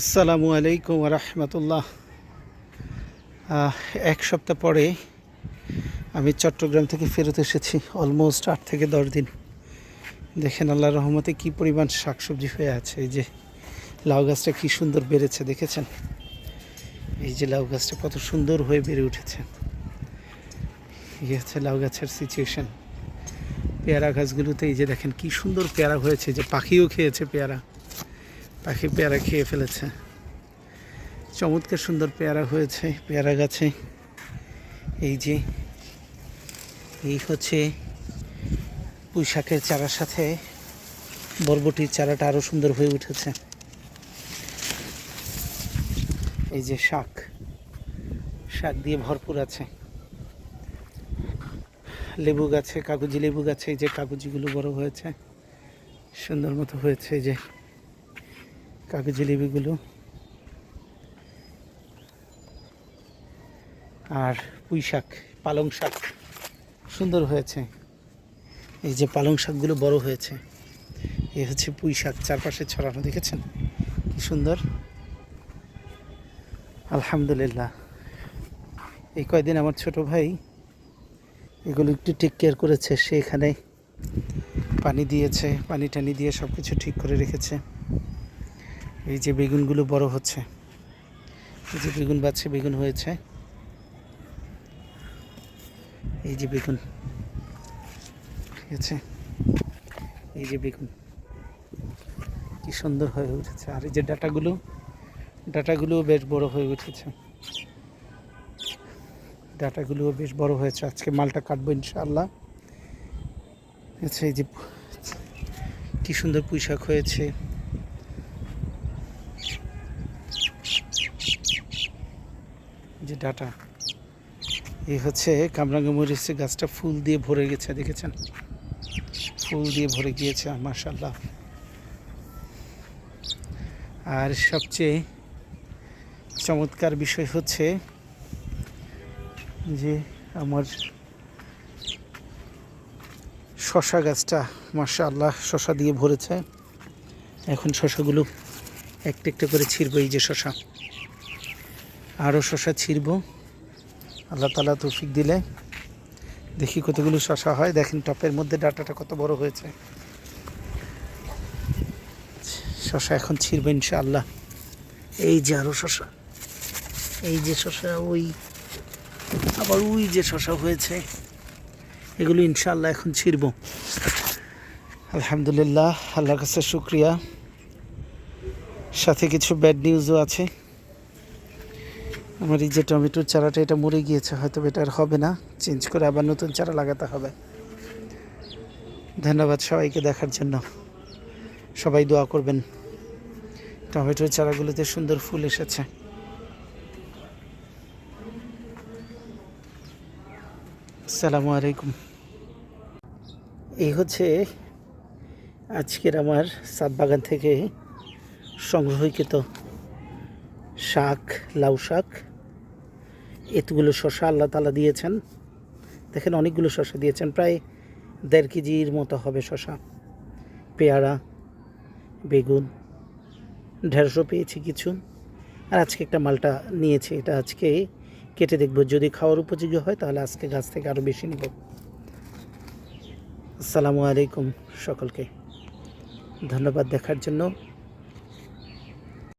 আসসালামু আলাইকুম রহমতুল্লাহ। এক সপ্তাহ পরে আমি চট্টগ্রাম থেকে ফেরত এসেছি অলমোস্ট আট থেকে দশ দিন। দেখেন আল্লাহ রহমতে কি পরিমাণ শাকসবজি হয়ে আছে। এই যে লাউ গাছটা কী সুন্দর বেড়েছে, দেখেছেন? এই যে লাউ গাছটা কত সুন্দর হয়ে বেড়ে উঠেছে। এই হচ্ছে লাউ গাছের সিচুয়েশান পেয়ারা গাছগুলোতে এই যে দেখেন কি সুন্দর পেয়ারা হয়েছে যে পাখিও খেয়েছে পেয়ারা। পাখি পেয়ারা খেয়ে ফেলেছে। চমৎকার সুন্দর পেয়ারা হয়েছে, পেয়ারা গাছে। এই যে, এই হচ্ছে পুঁই শাকের চারার সাথে বরবটির চারাটা আরও সুন্দর হয়ে উঠেছে। এই যে শাক শাক দিয়ে ভরপুর আছে। লেবু গাছে, কাগজি লেবু গাছে এই যে কাগজিগুলো বড় হয়েছে। সুন্দর মতো হয়েছে এই যে। কাগজি লেবুগুলো আর পুঁই শাক, পালং শাক সুন্দর হয়েছে। এই যে পালং শাকগুলো বড় হয়েছে, এ হচ্ছে পুঁই শাক, চারপাশে ছড়ানো, দেখেছেন? কি সুন্দর। আলহামদুলিল্লাহ। এই কয়দিন আমার ছোট ভাই এগুলো একটু টেক কেয়ার করেছে, সে এখানে পানি দিয়েছে, পানি টানি দিয়ে সব কিছু ঠিক করে রেখেছে। এই যে বেগুনগুলো বড় হচ্ছে। এই যে বেগুন বাচ্ছে, বেগুন হয়েছে। এই যে বেগুন। ঠিক আছে? এই যে বেগুন। কি সুন্দর হয়ে উঠেছে। আর এই যে ডাটাগুলো, ডাটাগুলোও বেশ বড় হয়ে উঠেছে। ডাটাগুলোও বেশ বড় হয়েছে। আজকে মালটা কাটবো ইনশাআল্লাহ। আচ্ছা এই যে কি সুন্দর পুঁইশাক হয়েছে। যে ডাটা এই হচ্ছে কামরাঙ্গা মরিচের গাছটা ফুল দিয়ে ভরে গেছে, দেখেছেন? ফুল দিয়ে ভরে গিয়েছে মাশাল্লাহ আর সবচেয়ে চমৎকার বিষয় হচ্ছে যে আমার শশা গাছটা, মাশাআল্লাহ, শশা দিয়ে ভরেছে। এখন শশাগুলো একটা একটা করে ছিঁড়বো, এই যে শশা। আরও শশা ছিঁড়ব। আল্লাহ তালা তৌফিক দিলে। দেখি কতগুলো শশা হয়। দেখেন টপের মধ্যে ডাটাটা কত বড় হয়েছে। শশা এখন ছিঁড়বে ইনশাআল্লাহ। এই যে আরও শশা। এই যে শশা, ওই আবার ওই যে শশা হয়েছে। এগুলো ইনশাআল্লাহ এখন ছিঁড়ব। আলহামদুলিল্লাহ, আল্লাহর কাছে শুক্রিয়া। সাথে কিছু ব্যাড নিউজও আছে। আমার এই যে টমেটোর চারাটা, এটা মরে গিয়েছে, হয়তো এটা আর হবে না। চেঞ্জ করে আবার নতুন চারা লাগাতে হবে। ধন্যবাদ সবাইকে দেখার জন্য। সবাই দোয়া করবেন। টমেটোর চারাগুলোতে সুন্দর ফুল এসেছে। আসসালামু আলাইকুম। এই হচ্ছে আজকের আমার সাত বাগান থেকে সংগ্রহীকৃত শাক, লাউ শাক। এতগুলো শশা আল্লাহ তালা দিয়েছেন। দেখেন অনেকগুলো শশা দিয়েছেন, প্রায় দেড় কেজির মতো হবে শশা। পেয়ারা, বেগুন ঢেঁড়শও পেয়েছি কিছু। আর আজকে একটা মালটা নিয়েছি, এটা আজকে কেটে দেখব। যদি খাওয়ার উপযোগী হয়, তাহলে আজকে গাছ থেকে আরও বেশি নেব। আসসালামু আলাইকুম সকলকে। ধন্যবাদ দেখার জন্য।